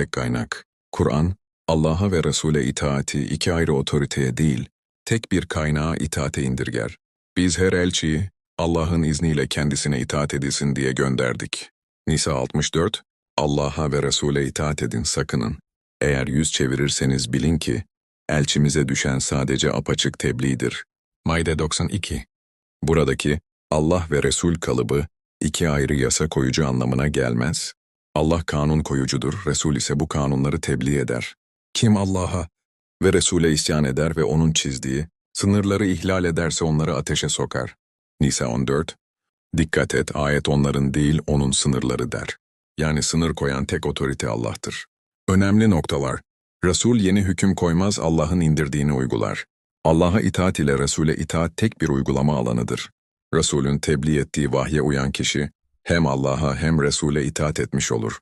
Tek kaynak. Kur'an, Allah'a ve Resul'e itaati iki ayrı otoriteye değil, tek bir kaynağa itaate indirger. Biz her elçiyi, Allah'ın izniyle kendisine itaat edilsin diye gönderdik. Nisa 64, Allah'a ve Resul'e itaat edin sakının. Eğer yüz çevirirseniz bilin ki, elçimize düşen sadece apaçık tebliğdir. Maide 92 Buradaki Allah ve Resul kalıbı iki ayrı yasa koyucu anlamına gelmez. Allah kanun koyucudur, Resul ise bu kanunları tebliğ eder. Kim Allah'a ve Resul'e isyan eder ve onun çizdiği, sınırları ihlal ederse onları ateşe sokar. Nisa 14 Dikkat et, ayet onların değil, onun sınırları der. Yani sınır koyan tek otorite Allah'tır. Önemli noktalar. Resul yeni hüküm koymaz, Allah'ın indirdiğini uygular. Allah'a itaat ile Resul'e itaat tek bir uygulama alanıdır. Resul'ün tebliğ ettiği vahye uyan kişi, hem Allah'a hem Resul'e itaat etmiş olur.